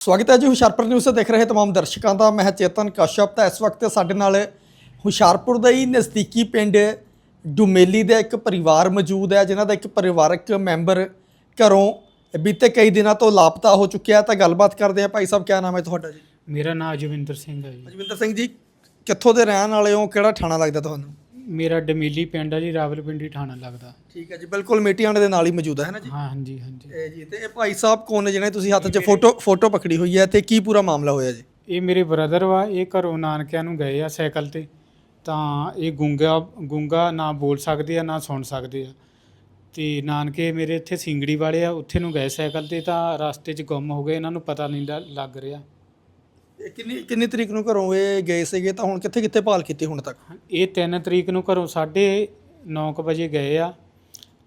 ਸਵਾਗਤ ਹੈ ਜੀ ਹੁਸ਼ਿਆਰਪੁਰ ਨਿਊਜ਼ ਤੇ ਦੇਖ ਰਹੇ ਤਮਾਮ ਦਰਸ਼ਕਾਂ ਦਾ। ਮੈਂ ਚੇਤਨ ਕਸ਼ਪ ਤਾਂ ਇਸ ਵਕਤ ਸਾਡੇ ਨਾਲ ਹੁਸ਼ਿਆਰਪੁਰ ਦਾ ਹੀ ਨਜ਼ਦੀਕੀ ਪਿੰਡ ਡੁਮੇਲੀ ਦਾ ਇੱਕ ਪਰਿਵਾਰ ਮੌਜੂਦ ਹੈ ਜਿਨ੍ਹਾਂ ਦਾ ਇੱਕ ਪਰਿਵਾਰਕ ਮੈਂਬਰ ਘਰੋਂ ਬੀਤੇ ਕਈ ਦਿਨਾਂ ਤੋਂ ਲਾਪਤਾ ਹੋ ਚੁੱਕਿਆ ਤਾਂ ਗੱਲਬਾਤ ਕਰਦੇ ਆ ਭਾਈ ਸਾਹਿਬ ਕੀ ਨਾਮ ਹੈ ਤੁਹਾਡਾ ਜੀ? ਮੇਰਾ ਨਾਮ ਅਜਵਿੰਦਰ ਸਿੰਘ ਹੈ ਜੀ। ਅਜਵਿੰਦਰ ਸਿੰਘ ਜੀ ਕਿੱਥੋਂ ਦੇ ਰਹਿਣ ਵਾਲੇ ਹੋ? ਕਿਹੜਾ ਥਾਣਾ ਲੱਗਦਾ ਤੁਹਾਨੂੰ? ਮੇਰਾ ਡਮੀਲੀ ਪਿੰਡ ਹੈ ਜੀ ਰਾਵਲਪਿੰਡੀ ਥਾਣਾ ਲੱਗਦਾ। ਠੀਕ ਹੈ ਜੀ ਬਿਲਕੁਲ ਮੇਟੀਆਂਡ ਦੇ ਨਾਲ ਹੀ ਮੌਜੂਦ ਹੈ ਨਾ ਜੀ? ਹਾਂ ਹਾਂਜੀ ਹਾਂਜੀ। ਇਹ ਜੀ ਤੇ ਇਹ ਭਾਈ ਸਾਹਿਬ ਕੌਣ ਨੇ ਜਿਹਨੇ ਤੁਸੀਂ ਹੱਥ 'ਚ ਫੋਟੋ ਫੋਟੋ ਪਕੜੀ ਹੋਈ ਹੈ ਤੇ ਕੀ ਪੂਰਾ ਮਾਮਲਾ ਹੋਇਆ ਜੀ? ਇਹ ਮੇਰੇ ਬ੍ਰਦਰ ਵਾ ਇਹ ਘਰੋਂ ਨਾਨਕਿਆਂ ਨੂੰ ਗਏ ਆ ਸਾਈਕਲ ਤੇ। ਤਾਂ ਇਹ ਗੁੰਗਾ ਗੁੰਗਾ ਨਾ ਬੋਲ ਸਕਦੇ ਆ ਨਾ ਸੁਣ ਸਕਦੇ ਆ। ਤੇ ਨਾਨਕੇ ਮੇਰੇ ਇੱਥੇ ਸਿੰਗੜੀ ਵਾਲੇ ਆ ਉੱਥੇ ਨੂੰ ਗਏ ਸਾਈਕਲ ਤੇ ਤਾਂ ਰਸਤੇ 'ਚ ਗੁੰਮ ਹੋ ਗਏ ਇਹਨਾਂ ਨੂੰ ਪਤਾ ਨਹੀਂ ਲ- ਲੱਗ ਰਿਹਾ। ਇਹ ਕਿੰਨੀ ਕਿੰਨੀ ਤਰੀਕ ਨੂੰ ਘਰੋਂ ਇਹ ਗਏ ਸੀਗੇ? ਤਾਂ ਹੁਣ ਕਿੱਥੇ ਕਿੱਥੇ ਭਾਲ ਕੀਤੀ ਹੁਣ ਤੱਕ? ਇਹ 3 ਤਰੀਕ ਨੂੰ ਘਰੋਂ 9:30 ਵਜੇ ਗਏ ਆ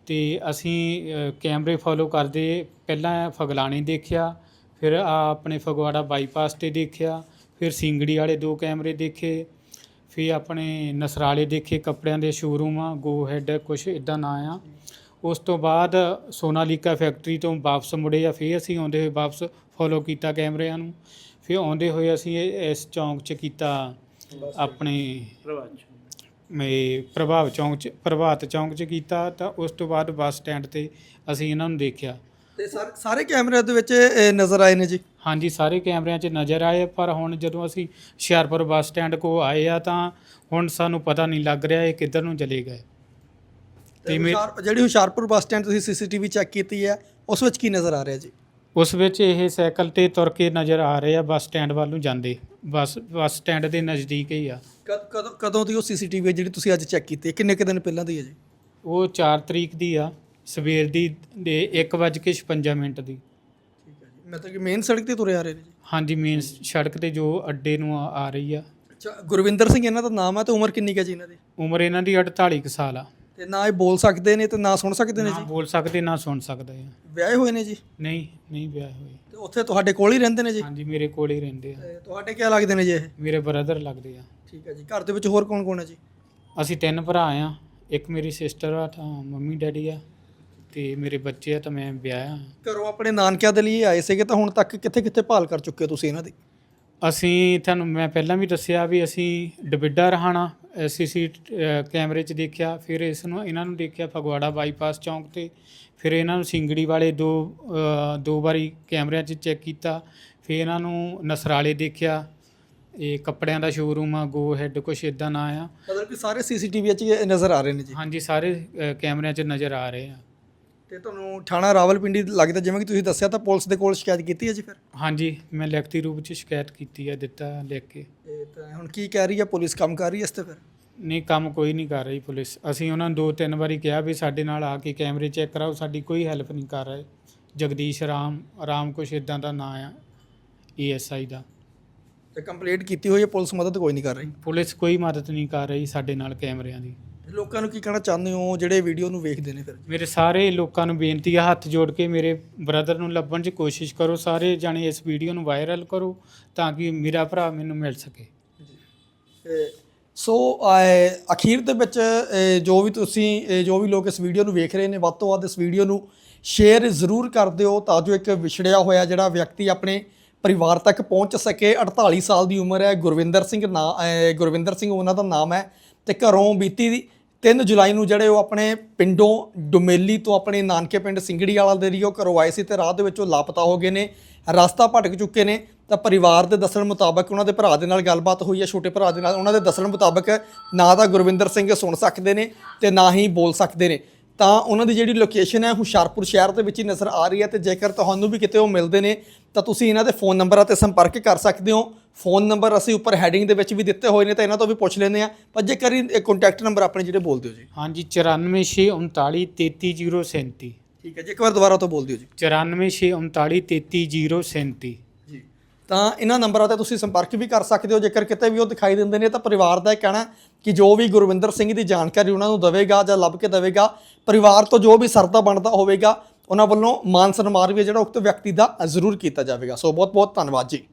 ਤੇ ਅਸੀਂ ਅ, ਕੈਮਰੇ ਫੋਲੋ ਕਰਦੇ ਪਹਿਲਾਂ ਫਗਲਾਣੀ ਦੇਖਿਆ ਫਿਰ ਆ ਆਪਣੇ ਫਗਵਾੜਾ ਬਾਈਪਾਸ ਤੇ ਦੇਖਿਆ ਫਿਰ ਸਿੰਗੜੀ ਵਾਲੇ ਦੋ ਕੈਮਰੇ ਦੇਖੇ ਫਿਰ ਆਪਣੇ ਨਸਰਾਲੇ ਦੇਖੇ ਕੱਪੜਿਆਂ ਦੇ ਸ਼ੋਰੂਮ ਆ ਗੋ ਹੈਡ ਕੁਛ ਇਦਾਂ ਨਾਂ ਆ। ਉਸ ਤੋਂ ਬਾਅਦ ਸੋਨਾਲੀਕਾ ਫੈਕਟਰੀ ਤੋਂ ਵਾਪਸ ਮੁੜੇ ਆ ਫਿਰ ਅਸੀਂ ਆਉਂਦੇ ਹੋਏ ਵਾਪਸ ਫੋਲੋ ਕੀਤਾ ਕੈਮਰਿਆਂ ਨੂੰ। ਫਿਰ ਆਉਂਦੇ ਹੋਏ ਅਸੀਂ ਇਹ- ਇਸ ਚੌਂਕ 'ਚ ਕੀਤਾ ਆਪਣੇ ਮੇ ਪ੍ਰਭਾਵ ਚੌਂਕ 'ਚ ਪ੍ਰਭਾਤ ਚੌਂਕ 'ਚ ਕੀਤਾ ਤਾਂ ਉਸ ਤੋਂ ਬਾਅਦ ਬੱਸ ਸਟੈਂਡ ਤੇ ਅਸੀਂ ਇਹਨਾਂ ਨੂੰ ਦੇਖਿਆ। ਤੇ ਸਾਰੇ ਸਾਰੇ ਕੈਮਰਿਆਂ ਦੇ ਵਿੱਚ ਇਹ ਨਜ਼ਰ ਆਏ ਨੇ ਜੀ? ਹਾਂਜੀ ਸਾਰੇ ਕੈਮਰਿਆਂ 'ਚ ਨਜ਼ਰ ਆਏ ਪਰ ਹੁਣ ਜਦੋਂ ਅਸੀਂ ਹੁਸ਼ਿਆਰਪੁਰ ਬੱਸ ਸਟੈਂਡ ਕੋ ਆਏ ਆ ਤਾਂ ਹੁਣ ਸਾਨੂੰ ਪਤਾ ਨਹੀਂ ਲੱਗ ਰਿਹਾ ਇਹ ਕਿੱਧਰ ਨੂੰ ਚਲੇ ਗਏ। ਤੇ ਮੇ- ਹੁਸ਼ਿਆਰ ਜਿਹੜੀ ਹੁਸ਼ਿਆਰਪੁਰ ਬੱਸ ਸਟੈਂਡ ਤੁਸੀਂ ਸੀਸੀਟੀਵੀ ਚੈੱਕ ਕੀਤੀ ਹੈ ਉਸ ਵਿੱਚ ਕੀ ਨਜ਼ਰ ਆ ਰਿਹਾ ਜੀ? ਉਸ ਵਿੱਚ ਇਹ ਸਾਈਕਲ ਤੇ ਤੁਰ ਕੇ ਨਜ਼ਰ ਆ ਰਹੇ ਆ ਬੱਸ ਸਟੈਂਡ ਵੱਲ ਨੂੰ ਜਾਂਦੇ। ਬੱਸ ਬੱਸ ਸਟੈਂਡ ਦੇ ਨਜ਼ਦੀਕ ਹੀ ਆ। ਕਦ- ਕਦੋਂ ਕਦੋਂ ਦੀ ਉਹ ਸੀਸੀਟੀਵੀ ਜਿਹੜੀ ਤੁਸੀਂ ਅੱਜ ਚੈੱਕ ਕੀਤੀ ਹੈ? ਕਿੰਨੇ ਕੁ ਦਿਨ ਪਹਿਲਾਂ ਦੀ ਹੈ ਜੀ? ਉਹ 4 ਤਰੀਕ ਦੀ ਆ। ਸਵੇਰ ਦੀ ਦੇ 1:56 ਮਿੰਟ ਦੀ। ਠੀਕ ਹੈ ਜੀ। ਮਤਲਬ ਕਿ ਮੇਨ ਸੜਕ ਤੇ ਤੁਰੇ ਆ ਰਹੇ ਨੇ ਜੀ? ਹਾਂਜੀ ਮੇਨ ਸੜਕ ਤੇ ਜੋ ਅੱਡੇ ਨੂੰ ਆ ਆ ਰਹੀ ਆ। ਅੱਛਾ ਗੁਰਵਿੰਦਰ ਸਿੰਘ ਇਹਨਾਂ ਦਾ ਨਾਮ ਹੈ ਤੇ ਉਮਰ ਕਿੰਨੀ ਕੁ ਹੈ ਜੀ ਇਹਨਾਂ ਦੀ? ਉਮਰ ਇਹਨਾਂ ਦੀ 48 ਕੁ ਸਾਲ ਆ। ਤੇ ਨਾ ਇਹ ਬੋਲ ਸਕਦੇ ਨੇ ਤੇ ਨਾ ਸੁਣ ਸਕਦੇ ਨੇ ਨਾ ਜੀ? ਬੋਲ ਸਕਦੇ ਨਾ ਸੁਣ ਸਕਦੇ ਆ। ਵਿਆਹੇ ਹੋਏ ਨੇ ਜੀ? ਨਹੀਂ ਨਹੀਂ ਵਿਆਹ ਹੋਏ। ਤੇ ਉੱਥੇ ਤੁਹਾਡੇ ਕੋਲ ਹੀ ਰਹਿੰਦੇ ਨੇ ਜੀ? ਹਾਂਜੀ ਮੇਰੇ ਕੋਲ ਹੀ ਰਹਿੰਦੇ ਆ। ਤੇ ਤੁਹਾਡੇ ਕੀ ਲੱਗਦੇ ਨੇ ਜੀ ਇਹ? ਮੇਰੇ ਬ੍ਰਦਰ ਲੱਗਦੇ ਆ। ਠੀਕ ਹੈ ਜੀ। ਘਰ ਦੇ ਵਿੱਚ ਹੋਰ ਕੌਣ ਕੌਣ ਹੈ ਜੀ? ਅਸੀਂ ਤਿੰਨ ਭਰਾ ਆ। ਇੱਕ ਮੇਰੀ ਸਿਸਟਰ ਆ ਤਾਂ ਮੰਮੀ ਡੈਡੀ ਆ। ਤੇ ਮੇਰੇ ਬੱਚੇ ਆ ਤਾਂ ਮੈਂ ਵਿਆਹਿਆ ਆ। ਘਰੋਂ ਆਪਣੇ ਨਾਨਕਿਆਂ ਦੇ ਲਈ ਆਏ ਸੀਗੇ ਤਾਂ ਹੁਣ ਤੱਕ ਕਿੱਥੇ ਕਿੱਥੇ ਭਾਲ ਕਰ ਚੁੱਕੇ ਹੋ ਤੁਸੀਂ ਇਹਨਾਂ ਦੀ? ਅਸੀਂ ਤੁਹਾਨੂੰ ਮੈਂ ਪਹਿਲਾਂ ਵੀ ਦੱਸਿਆ ਵੀ ਅਸੀਂ ਡਬਿੱਡਾ ਰਹਾਣਾ ਸੀਸੀ ਕੈਮਰੇ 'ਚ ਦੇਖਿਆ ਫਿਰ ਇਸ ਨੂੰ ਇਹਨਾਂ ਨੂੰ ਦੇਖਿਆ ਫਗਵਾੜਾ ਬਾਈਪਾਸ ਚੌਂਕ ਤੇ ਫਿਰ ਇਹਨਾਂ ਨੂੰ ਸਿੰਗੜੀ ਵਾਲੇ ਦੋ ਦੋ ਵਾਰੀ ਕੈਮਰਿਆਂ 'ਚ ਚੈੱਕ ਕੀਤਾ ਫਿਰ ਇਹਨਾਂ ਨੂੰ ਨਸਰਾਲੇ ਦੇਖਿਆ ਇਹ ਕੱਪੜਿਆਂ ਦਾ ਸ਼ੋਰੂਮ ਆ ਗੋ ਹੈਡ ਕੁਛ ਇਦਾਂ ਨਾ ਆ ਮਤਲਬ ਕਿ ਸਾਰੇ ਸੀਸੀਟੀਵੀ ਵਿੱਚ ਇਹ ਨਜ਼ਰ ਆ ਰਹੇ ਨੇ ਜੀ? ਹਾਂਜੀ ਸਾਰੇ ਕੈਮਰਿਆਂ 'ਚ ਨਜ਼ਰ ਆ ਰਹੇ ਆ। ਤੇ ਤੁਹਾਨੂੰ ਥਾਣਾ ਰਾਵਲਪਿੰਡੀ ਲੱਗਦਾ ਜਿਵੇਂ ਕਿ ਤੁਸੀਂ ਦੱਸਿਆ ਤਾਂ ਪੁਲਿਸ ਦੇ ਕੋਲ ਸ਼ਿਕਾਇਤ ਕੀਤੀ ਹੈ ਜੀ ਫਿਰ? ਹਾਂਜੀ ਮੈਂ ਲਿਖਤੀ ਰੂਪ 'ਚ ਸ਼ਿਕਾਇਤ ਕੀਤੀ ਹੈ ਦਿੱਤਾ ਲਿਖ ਕੇ। ਇਹ ਤਾਂ ਹੁਣ ਕੀ ਕਹਿ ਰਹੀ ਹੈ ਪੁਲਿਸ ਕੰਮ ਕਰ ਰਹੀ ਹੈ ਇਸ ਤੇ ਫਿਰ? ਨਹੀਂ ਕੰਮ ਕੋਈ ਨਹੀਂ ਕਰ ਰਹੀ ਪੁਲਿਸ। ਅਸੀਂ ਉਹਨਾਂ ਨੂੰ ਦੋ ਤਿੰਨ ਵਾਰੀ ਕਿਹਾ ਵੀ ਸਾਡੇ ਨਾਲ ਆ ਕੇ ਕੈਮਰੇ ਚੈੱਕ ਕਰਾਓ ਸਾਡੀ ਕੋਈ ਹੈਲਪ ਨਹੀਂ ਕਰ ਰਹੇ। ਜਗਦੀਸ਼ ਰਾਮ ਰਾਮ ਕੁਛ ਇਦਾਂ ਦਾ ਨਾਂ ਆ ਏਐਸਆਈ ਦਾ। ਤੇ ਕੰਪਲੀਟ ਕੀਤੀ ਹੋਈ ਹੈ ਪੁਲਿਸ ਮਦਦ ਕੋਈ ਨਹੀਂ ਕਰ ਰਹੀ? ਪੁਲਿਸ ਕੋਈ ਮਦਦ ਨਹੀਂ ਕਰ ਰਹੀ ਸਾਡੇ ਨਾਲ ਕੈਮਰਿਆਂ ਦੀ। ਲੋਕਾਂ ਨੂੰ ਕੀ ਕਹਿਣਾ ਚਾਹੁੰਦੇ ਹੋ? ਜਿਹੜੇ ਵੀਡੀਓ ਨੂੰ ਵੇਖਦੇ ਨੇ ਫਿਰ। ਮੇਰੇ ਸਾਰੇ ਲੋਕਾਂ ਨੂੰ ਬੇਨਤੀ ਆ ਹੱਥ ਜੋੜ ਕੇ ਮੇਰੇ ਬ੍ਰਦਰ ਨੂੰ ਲੱਭਣ 'ਚ ਕੋਸ਼ਿਸ਼ ਕਰੋ। ਸਾਰੇ ਜਾਣੇ ਇਸ ਵੀਡੀਓ ਨੂੰ ਵਾਇਰਲ ਕਰੋ ਤਾਂ ਕਿ ਮੇਰਾ ਭਰਾ ਮੈਨੂੰ ਮਿਲ ਸਕੇ। ਸੋ ਅਖੀਰ ਦੇ ਵਿੱਚ ਜੋ ਵੀ ਤੁਸੀਂ ਜੋ ਵੀ ਲੋਕ ਇਸ ਵੀਡੀਓ ਨੂੰ ਵੇਖ ਰਹੇ ਨੇ ਵੱਧ ਤੋਂ ਵੱਧ ਇਸ ਵੀਡੀਓ ਨੂੰ ਸ਼ੇਅਰ ਜ਼ਰੂਰ ਕਰ ਦਿਓ ਤਾਂ ਜੋ ਇੱਕ ਵਿਛੜਿਆ ਹੋਇਆ ਜਿਹੜਾ ਵਿਅਕਤੀ ਆਪਣੇ ਪਰਿਵਾਰ ਤੱਕ ਪਹੁੰਚ ਸਕੇ। 48 ਸਾਲ ਦੀ ਉਮਰ ਹੈ ਗੁਰਵਿੰਦਰ ਸਿੰਘ ਨਾਂ ਗੁਰਵਿੰਦਰ ਸਿੰਘ ਉਹਨਾਂ ਦਾ ਨਾਮ ਹੈ ਤੇ ਘਰੋਂ ਬੀਤੀ ਦੀ 3 ਜੁਲਾਈ ਨੂੰ ਜਿਹੜੇ ਉਹ ਆਪਣੇ ਪਿੰਡੋਂ ਡੁਮੇਲੀ ਤੋਂ ਆਪਣੇ ਨਾਨਕੇ ਪਿੰਡ ਸਿੰਗੜੀ ਵਾਲਾ ਦੇ ਲਈ ਉਹ ਘਰੋਂ ਆਏ ਸੀ ਤੇ ਰਾਹ ਦੇ ਵਿੱਚ ਉਹ ਲਾਪਤਾ ਹੋ ਗਏ ਨੇ, ਰਸਤਾ ਭਟਕ ਚੁੱਕੇ ਨੇ, ਤਾਂ ਪਰਿਵਾਰ ਦੇ ਦੱਸਣ ਮੁਤਾਬਕ ਉਹਨਾਂ ਦੇ ਭਰਾ ਦੇ ਨਾਲ ਗੱਲਬਾਤ ਹੋਈ ਹੈ, ਛੋਟੇ ਭਰਾ ਦੇ ਨਾਲ, ਉਹਨਾਂ ਦੇ ਦੱਸਣ ਮੁਤਾਬਕ ਨਾ ਤਾਂ ਗੁਰਵਿੰਦਰ ਸਿੰਘ ਸੁਣ ਸਕਦੇ ਨੇ ਤੇ ਨਾ ਹੀ ਬੋਲ ਸਕਦੇ ਨੇ। ਤਾਂ ਉਹਨਾਂ ਦੀ ਜਿਹੜੀ ਲੋਕੇਸ਼ਨ ਹੈ, ਹੁਸ਼ਿਆਰਪੁਰ ਸ਼ਹਿਰ ਦੇ ਵਿੱਚ ਹੀ ਨਜ਼ਰ ਆ ਰਹੀ ਹੈ ਤੇ ਜੇਕਰ ਤੁਹਾਨੂੰ ਵੀ ਕਿਤੇ ਉਹ ਮਿਲਦੇ ਨੇ, ਤਾਂ ਤੁਸੀਂ ਇਹਨਾਂ ਦੇ ਫੋਨ ਨੰਬਰਾਂ ਤੇ ਸੰਪਰਕ ਕਰ ਸਕਦੇ ਹੋ। ਫੋਨ ਨੰਬਰ ਅਸੀਂ ਉੱਪਰ ਹੈਡਿੰਗ ਦੇ ਵਿੱਚ ਵੀ ਦਿੱਤੇ ਹੋਏ ਨੇ ਤਾਂ ਇਹਨਾਂ ਤੋਂ ਵੀ ਪੁੱਛ ਲੈਂਦੇ ਆ ਪਰ ਜੇਕਰ ਇਹ ਕੰਟੈਕਟ ਨੰਬਰ ਆਪਣੇ ਜਿਹੜੇ ਬੋਲ ਦਿਓ ਜੀ। ਹਾਂਜੀ 9469333037 ਠੀਕ ਹੈ ਜੀ ਇੱਕ ਵਾਰ ਦੁਬਾਰਾ ਤੋਂ ਬੋਲ ਦਿਓ ਜੀ। 9469333037 ਜੀ। ਤਾਂ ਇਹਨਾਂ ਨੰਬਰਾਂ ਤੇ ਤੁਸੀਂ ਸੰਪਰਕ ਵੀ ਕਰ ਸਕਦੇ ਹੋ। ਜੇਕਰ ਕਿਤੇ ਵੀ ਉਹ ਦਿਖਾਈ ਦਿੰਦੇ ਨੇ ਤਾਂ ਪਰਿਵਾਰ ਦਾ ਇਹ ਕਹਿਣਾ ਕਿ ਜੋ ਵੀ ਗੁਰਵਿੰਦਰ ਸਿੰਘ ਦੀ ਜਾਣਕਾਰੀ ਉਹਨਾਂ ਨੂੰ ਦੇਵੇਗਾ ਜਾਂ ਲੱਭ ਕੇ ਦੇਵੇਗਾ। ਪਰਿਵਾਰ ਤੋਂ ਜੋ ਵੀ ਸਰਦਾ ਬਣਦਾ ਹੋਵੇਗਾ ਉਹਨਾਂ ਵੱਲੋਂ ਮਾਨ ਸਨਮਾਨ ਵੀ ਜਿਹੜਾ ਉਕਤ ਵਿਅਕਤੀ ਦਾ ਜ਼ਰੂਰ ਕੀਤਾ ਜਾਵੇਗਾ। ਸੋ ਬਹੁਤ ਬਹੁਤ ਧੰਨਵਾਦ ਜੀ।